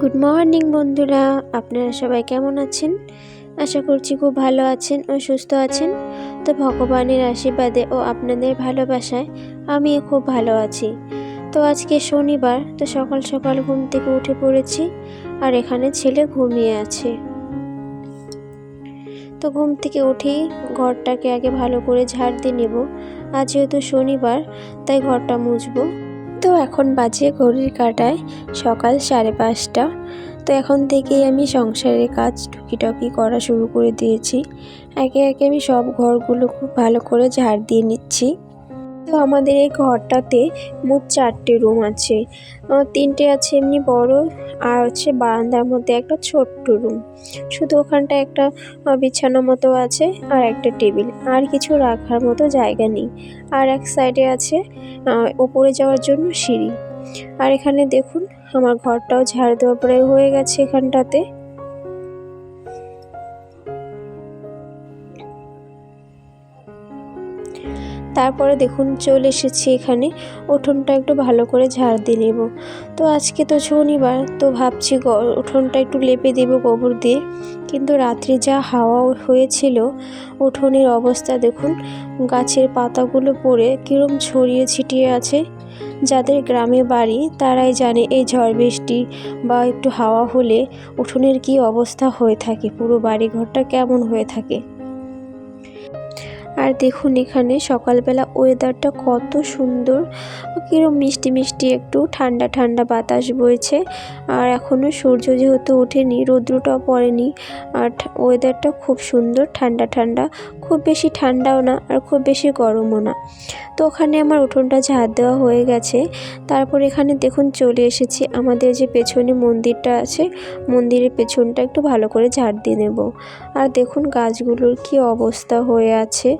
Good morning বন্ধুরা। আপনারা সবাই কেমন আছেন? আশা করছি খুব ভালো আছেন ও সুস্থ আছেন। তো ভগবানের আশীর্বাদে ও আপনাদের ভালোবাসায় আমিও খুব ভালো আছি। তো আজকে শনিবার, তো সকাল সকাল ঘুম থেকে উঠে পড়েছি আর এখানে ছেলে ঘুমিয়ে আছে। তো ঘুম থেকে উঠেই ঘরটাকে আগে ভালো করে ঝাড় দিয়ে নেব। আজ যেহেতু শনিবার, তাই ঘরটা মুছবো। তো এখন বাজে ঘড়ির কাটায়, সকাল সাড়ে পাঁচটা। তো এখন থেকেই আমি সংসারের কাজ টুকিটাকি করা শুরু করে দিয়েছি। একে একে আমি সব ঘরগুলো খুব ভালো করে ঝাড় দিয়ে নিচ্ছি। তো আমাদের এই ঘরটাতে মোট চারটে রুম আছে। তিনটে আছে এমনি বড় আর হচ্ছে বারান্দার মধ্যে একটা ছোট্ট রুম শুধু ওখানটা একটা বিছানো মতো আছে আর একটা টেবিল। আর কিছু রাখার মতো জায়গা নেই। আর এক সাইডে আছে ওপরে যাওয়ার জন্য সিঁড়ি। আর এখানে দেখুন, আমার ঘরটাও ঝাড় দেওয়া প্রায় হয়ে গেছে এখানটাতে। তারপরে দেখুন চলে এসেছি এখানে। উঠোনটা একটু ভালো করে ঝাড় দিয়ে নেব। তো আজকে তো শনিবার, তো ভাবছি উঠোনটা একটু লেপে দেব গোবর দিয়ে। কিন্তু রাত্রে যা হাওয়া হয়েছিল, উঠোনের অবস্থা দেখুন, গাছের পাতাগুলো পড়ে কীরম ছড়িয়ে ছিটিয়ে আছে। যাদের গ্রামে বাড়ি, তারাই জানে এই ঝড় বৃষ্টি বা একটু হাওয়া হলে উঠোনের কি অবস্থা হয়ে থাকে, পুরো বাড়িঘরটা কেমন হয়ে থাকে। আর দেখুন এখানে সকালবেলা ওয়েদারটা কত সুন্দর। কীরকম মিষ্টি মিষ্টি একটু ঠান্ডা ঠান্ডা বাতাস বইছে। আর এখনও সূর্য যেহেতু ওঠেনি রৌদ্রটাও পড়েনি, আর ওয়েদারটা খুব সুন্দর, ঠান্ডা ঠান্ডা। খুব বেশি ঠান্ডাও না, আর খুব বেশি গরমও না। তো ওখানে আমার উঠোনটা ঝাড় দেওয়া হয়ে গেছে। তারপর এখানে দেখুন চলে এসেছি, আমাদের যে পেছনে মন্দিরটা আছে, মন্দিরের পেছনটা একটু ভালো করে ঝাড় দিয়ে নেব। আর দেখুন গাছগুলোর কি অবস্থা হয়ে আছে।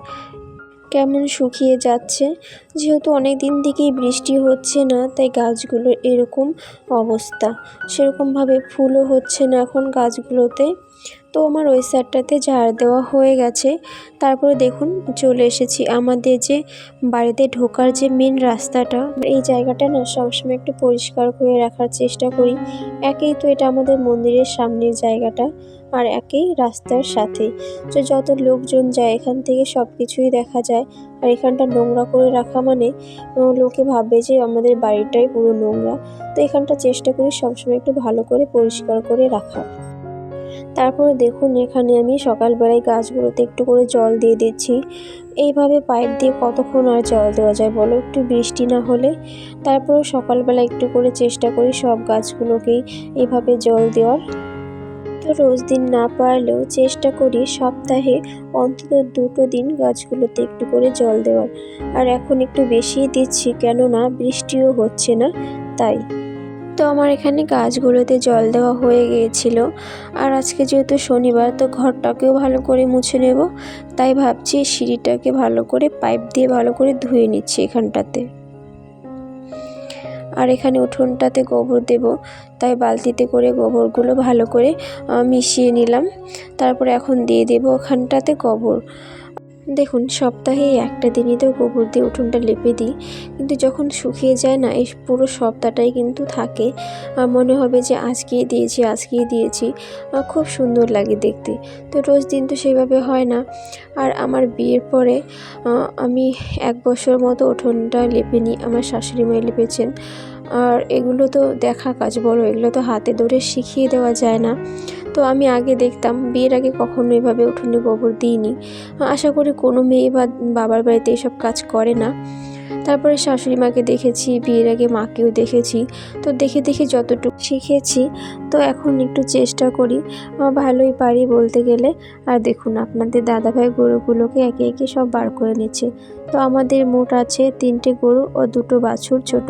কেমন শুকিয়ে যাচ্ছে? যেহেতু অনেক দিন থেকেই বৃষ্টি হচ্ছে না, তাই গাছগুলো এরকম অবস্থা। সেরকমভাবে ফুলও হচ্ছে না এখন গাছগুলোতে। তো আমার ওই সাইডটাতে ঝাড় দেওয়া হয়ে গেছে। তারপরে দেখুন, চলে এসেছি আমাদের যে বাড়িতে ঢোকার যে মেন রাস্তাটা, এই জায়গাটা না সবসময় একটু পরিষ্কার করে রাখার চেষ্টা করি। একেই তো এটা আমাদের মন্দিরের সামনের জায়গাটা আর একেই রাস্তার সাথে। তো যত লোকজন যায়, এখান থেকে সব কিছুই দেখা যায়। আর এখানটা নোংরা করে রাখা মানে লোকে ভাববে যে আমাদের বাড়িটাই পুরো নোংরা। তো এখানটা চেষ্টা করি সবসময় একটু ভালো করে পরিষ্কার করে রাখা তারপরে দেখুন, এখানে আমি সকালবেলায় গাছগুলোতে একটু করে জল দিয়ে দিচ্ছি। এইভাবে পাইপ দিয়ে কতক্ষণ আর জল দেওয়া যায় বলো? একটু বৃষ্টি না হলে। তারপরে সকালবেলা একটু করে চেষ্টা করি সব গাছগুলোকেই এইভাবে জল দেওয়ার। তো রোজ দিন না পারলেও চেষ্টা করি সপ্তাহে অন্তত দুটো দিন গাছগুলোতে একটু করে জল দেওয়ার। আর এখন একটু বেশিই দিচ্ছি, কেননা বৃষ্টিও হচ্ছে না, তাই। তো আমার এখানে গাছগুলোতে জল দেওয়া হয়ে গিয়েছিল। আর আজকে যেহেতু শনিবার, তো ঘরটাকেও ভালো করে মুছে নেব। তাই ভাবছি সিঁড়িটাকে ভালো করে পাইপ দিয়ে ভালো করে ধুয়ে নিচ্ছি এখানটাতে। আর এখানে উঠোনটাতে গোবর দেব। তাই বালতিতে করে গোবরগুলো ভালো করে মিশিয়ে নিলাম। তারপরে এখন দিয়ে দেব ওখানটাতে গোবর। দেখুন সপ্তাহে একটা দিনই তো গোবর দিয়ে উঠোনটা লেপে দিই। কিন্তু যখন শুকিয়ে যায় না, এই পুরো সপ্তাহটাই কিন্তু থাকে। আর মনে হবে যে আজকেই দিয়েছি আজকেই দিয়েছি। খুব সুন্দর লাগে দেখতে। তো রোজ দিন তো সেভাবে হয় না। আর আমার বিয়ের পরে আমি এক বছর মতো উঠোনটা লেপে নিই। আমার শাশুড়ি মাই লেপেছেন। আর এগুলো তো দেখা কাজ বলো এগুলো তো হাতে ধরে শিখিয়ে দেওয়া যায় না। তো আমি আগে দেখতাম, বিয়ের আগে কখনো এভাবে উঠোনে গোবর দিইনি। আশা করি কোনো মেয়ে বা বাবার বাড়িতে এসব কাজ করে না। তারপরে শাশুড়ি মাকে দেখেছি, বিয়ের আগে মাকেও দেখেছি। তো দেখে দেখে যতটুকু শিখেছি, তো এখন একটু চেষ্টা করি ভালোই পারি বলতে গেলে। আর দেখুন, আপনাদের দাদাভাই গরুগুলোকে একে একে সব বার করে নিচ্ছে। তো আমাদের মোট আছে তিনটে গরু ও দুটো বাছুর ছোট।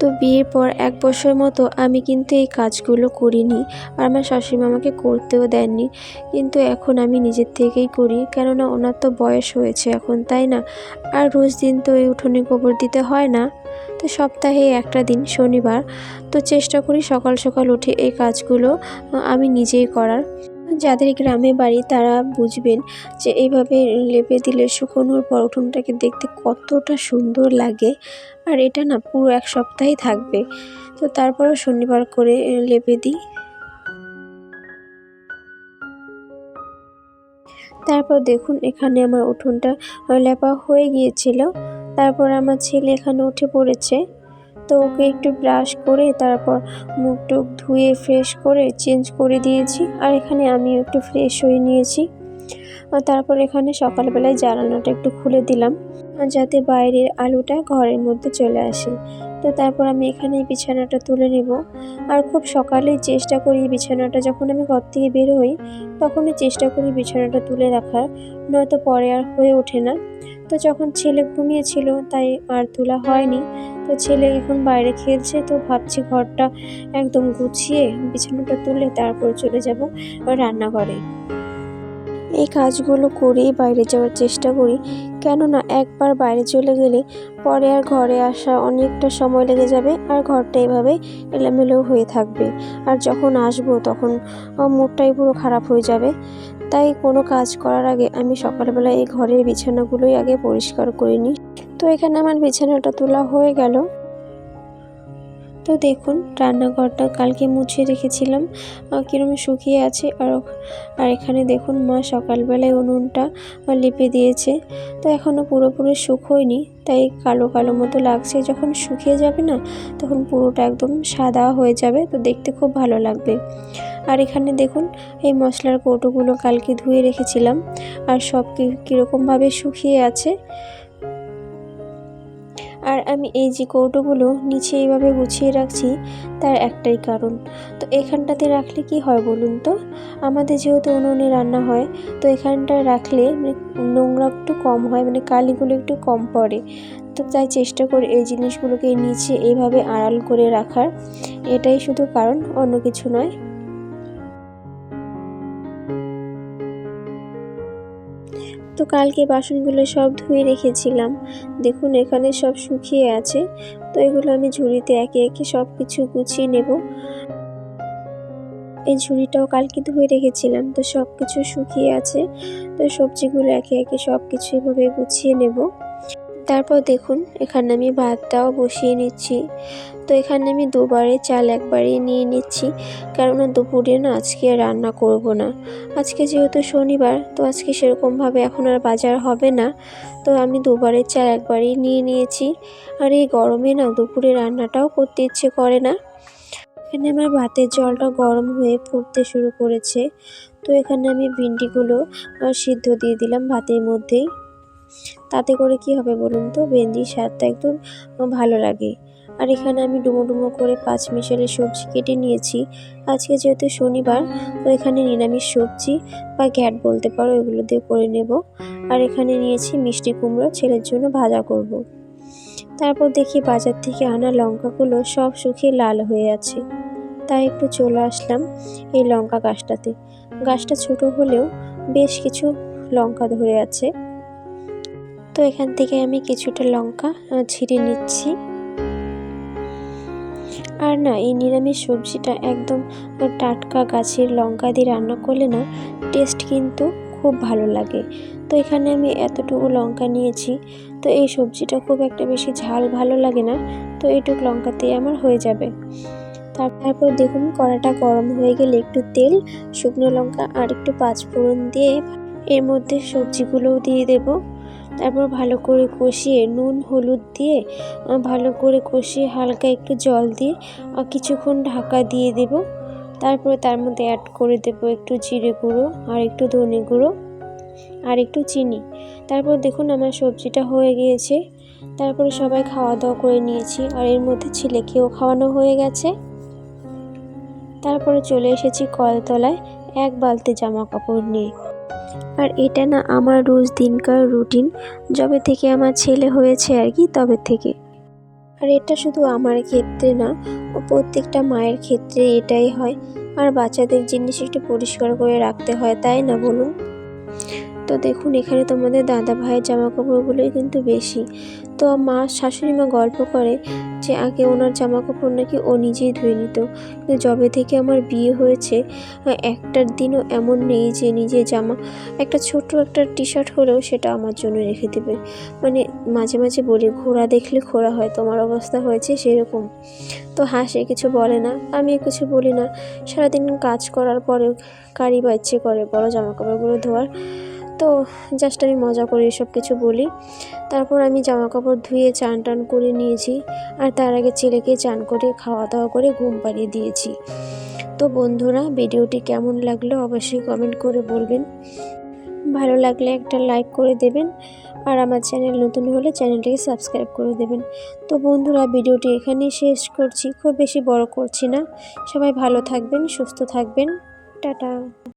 তো বিয়ের পর এক বছর মতো আমি কিন্তু এই কাজগুলো করিনি। আর আমার শাশুড়ি আমাকে করতেও দেননি। কিন্তু এখন আমি নিজের থেকেই করি। কেননা ওনার তো বয়স হয়েছে এখন, তাই না? আর রোজ দিন তো এই উঠোনে গোবর দিতে হয় না। তো সপ্তাহে একটা দিন, শনিবার। তো চেষ্টা করি সকাল সকাল উঠে এই কাজগুলো আমি নিজেই করার। যাদের গ্রামে বাড়ি, তারা বুঝবেন যে এইভাবে লেপে দিলে শুকোনোর পর উঠোনটাকে দেখতে কতটা সুন্দর লাগে। আর এটা না পুরো এক সপ্তাহই থাকবে। তো তারপরও শনিবার করে লেপে দিই। তারপর দেখুন, এখানে আমার উঠোনটা লেপা হয়ে গিয়েছিল। তারপর আমার ছেলে এখানে উঠে পড়েছে। তো ওকে একটু ব্রাশ করে তারপর মুখ টুক ধুয়ে ফ্রেশ করে চেঞ্জ করে দিয়েছি। আর এখানে আমিও একটু ফ্রেশ হয়ে নিয়েছি। তারপর এখানে সকালবেলায় জানালাটা একটু খুলে দিলাম যাতে বাইরের আলোটা ঘরের মধ্যে চলে আসে। তো তারপর আমি এখানে বিছানাটা তুলে নেব। আর খুব সকালেই চেষ্টা করি বিছানাটা যখন আমি ঘর থেকে বের হই, তখনই চেষ্টা করি বিছানাটা তুলে রাখার, নয়তো পরে আর হয়ে ওঠে না। তো যখন ছেলে ঘুমিয়েছিল, তাই আর তোলা হয়নি। তো ছেলে এখন বাইরে খেলছে, তো ভাবছি ঘরটা একদম গুছিয়ে বিছানাটা তুলে তারপর চলে যাব রান্নাঘরে। এই কাজগুলো করেই বাইরে যাওয়ার চেষ্টা করি, কেননা একবার বাইরে চলে গেলে পরে আর ঘরে আসা অনেকটা সময় লেগে যাবে আর ঘরটা এভাবে এলোমেলো হয়ে থাকবে। আর যখন আসব তখন মুডটাই পুরো খারাপ হয়ে যাবে। তাই কোনো কাজ করার আগে আমি সকালবেলা এই ঘরের বিছানাগুলোই আগে পরিষ্কার করে নিই। তো এখানে আমার বিছানাটা তোলা হয়ে গেল। তো দেখুন, রান্নাঘরটা কালকে মুছে রেখেছিলাম। কীরকম শুকিয়ে আছে। আর আর এখানে দেখুন মা সকালবেলায় উনুনটা লিপে দিয়েছে। তো এখনও পুরোপুরি শুকোয়নি। তাই কালো কালো মতো লাগছে। যখন শুকিয়ে যাবে না, তখন পুরোটা একদম সাদা হয়ে যাবে। তো দেখতে খুব ভালো লাগবে। আর এখানে দেখুন, এই মশলার কৌটোগুলো কালকে ধুয়ে রেখেছিলাম। আর সব কীরকমভাবে শুকিয়ে আছে। আর আমি এই যে কৌটোগুলো নিচে এইভাবে গুছিয়ে রাখছি, তার একটাই কারণ। তো এখানটাতে রাখলে কি হয় বলুন তো? আমাদের যেহেতু উনুনে রান্না হয়, তো এখানটায় রাখলে মানে নোংরা একটু কম হয় মানে কালিগুলো একটু কম পড়ে। তো তাই চেষ্টা করি এই জিনিসগুলোকে নিচে এইভাবে আড়াল করে রাখার। এটাই শুধু কারণ, অন্য কিছু নয়। তো কালকে বাসনগুলো সব ধুয়ে রেখেছিলাম। দেখুন, এখানে সব শুকিয়ে আছে। তো এগুলো আমি ঝুড়িতে একে একে সব কিছু গুছিয়ে নেব। এই ঝুড়িটাও কালকে ধুয়ে রেখেছিলাম। তো সব কিছু শুকিয়ে আছে। তো সবজিগুলো একে একে সব কিছু এভাবে গুছিয়ে নেব। তারপর দেখুন, এখানে আমি ভাতটাও বসিয়ে নিচ্ছি। তো এখানে আমি দুবারে চাল একবারে নিয়ে নিচ্ছি, কেননা দুপুরে না আজকে রান্না করব না। আজকে যেহেতু শনিবার, তো আজকে সেরকমভাবে এখন আর বাজার হবে না। তো আমি দুবারে চাল একবারেই নিয়ে নিয়েছি। আর এই গরমে না দুপুরে রান্নাটাও করতে ইচ্ছে করে না। এখানে আমার ভাতের জলটা গরম হয়ে ফুটতে শুরু করেছে। তো এখানে আমি ভিন্ডিগুলো সিদ্ধ দিয়ে দিলাম ভাতের মধ্যেই। তাতে করে কি হবে বলুন তো? ভেন্ডির স্বাদটা একদম ভালো লাগে। আর এখানে আমি ডুমো ডুমো করে পাঁচ মিশালি সবজি কেটে নিয়েছি। আজকে যেহেতু শনিবার, তো এখানে নিরামিষ সবজি বা গ্যাট বলতে পারো, এগুলো দিয়ে করে নেব। আর এখানে নিয়েছি মিষ্টি কুমড়ো, ছেলের জন্য ভাজা করব। তারপর দেখি বাজার থেকে আনা লঙ্কাগুলো সব শুকিয়ে লাল হয়ে আছে। তাই একটু চলে আসলাম এই লঙ্কা গাছটাতে। গাছটা ছোট হলেও বেশ কিছু লঙ্কা ধরে আছে। তো এখান থেকে আমি কিছুটা লঙ্কা ছিঁড়ে নিচ্ছি। আর না, এই নিরামিষ সবজিটা একদম টাটকা গাছের লঙ্কা দিয়ে রান্না করলে না টেস্ট কিন্তু খুব ভালো লাগে। তো এখানে আমি এতটুকু লঙ্কা নিয়েছি। তো এই সবজিটা খুব একটা বেশি ঝাল ভালো লাগে না, তো এইটুকু লঙ্কাতেই আমার হয়ে যাবে। তারপর দেখুন, কড়াটা গরম হয়ে গেলে একটু তেল, শুকনো লঙ্কা আর একটু পাঁচফোড়ন দিয়ে এর মধ্যে সবজিগুলোও দিয়ে দেবো। তারপর ভালো করে কষিয়ে নুন, হলুদ দিয়ে ভালো করে কষিয়ে হালকা একটু জল দিয়ে কিছুক্ষণ ঢাকা দিয়ে দেব। তারপরে তার মধ্যে অ্যাড করে দেব একটু জিরে গুঁড়ো আর একটু ধনে গুঁড়ো আর একটু চিনি। তারপর দেখুন আমার সবজিটা হয়ে গিয়েছে। তারপরে সবাই খাওয়া দাওয়া করে নিয়েছি আর এর মধ্যে ছেলেকেও খাওয়ানো হয়ে গেছে। তারপরে চলে এসেছি কলতলায় এক বালতি জামা কাপড় নিয়ে। আর এটা না আমার রোজ দিনকার রুটিন। যবে থেকে আমার ছেলে হয়েছে আর কি, তবে থেকে। আর এটা শুধু আমার ক্ষেত্রে না প্রত্যেকটা মায়ের ক্ষেত্রে এটাই হয়। আর বাচ্চাদের জিনিস একটু পরিষ্কার করে রাখতে হয়, তাই না বলুন? তো দেখুন, এখানে তোমাদের দাদা ভাইয়ের জামা কাপড়গুলোই কিন্তু বেশি। তো মা, শাশুড়ি মা গল্প করে যে আগে ওনার জামা কাপড় নাকি ও নিজেই ধুয়ে নিত। কিন্তু যবে থেকে আমার বিয়ে হয়েছে, একটার দিনও এমন নেই যে নিজে জামা, একটা ছোট একটা টি শার্ট হলেও সেটা আমার জন্য রেখে দেবে। মানে মাঝে মাঝে বলি, ঘোড়া দেখলে খোড়া হয়, তোমার অবস্থা হয়েছে সেরকম। তো হাসে কিছু বলে না, আমি কিছু বলি না। সারাদিন কাজ করার পরেও কারি বা ইচ্ছে করে বড় জামা কাপড়গুলো ধোয়ার। তো জাস্ট আমি মজা করে এসব কিছু বলি। তারপর আমি জামা কাপড় ধুয়ে চান টান করে নিয়েছি আর তার আগে ছেলেকে চান করে খাওয়া দাওয়া করে ঘুম পাড়িয়ে দিয়েছি। তো বন্ধুরা, ভিডিওটি কেমন লাগল অবশ্যই কমেন্ট করে বলবেন। ভালো লাগলে একটা লাইক করে দেবেন আর আমার চ্যানেল নতুন হলে চ্যানেলটিকে সাবস্ক্রাইব করে দেবেন। তো বন্ধুরা, ভিডিওটি এখানেই শেষ করছি। খুব বেশি বড় করছি না। সবাই ভালো থাকবেন, সুস্থ থাকবেন। টাটা।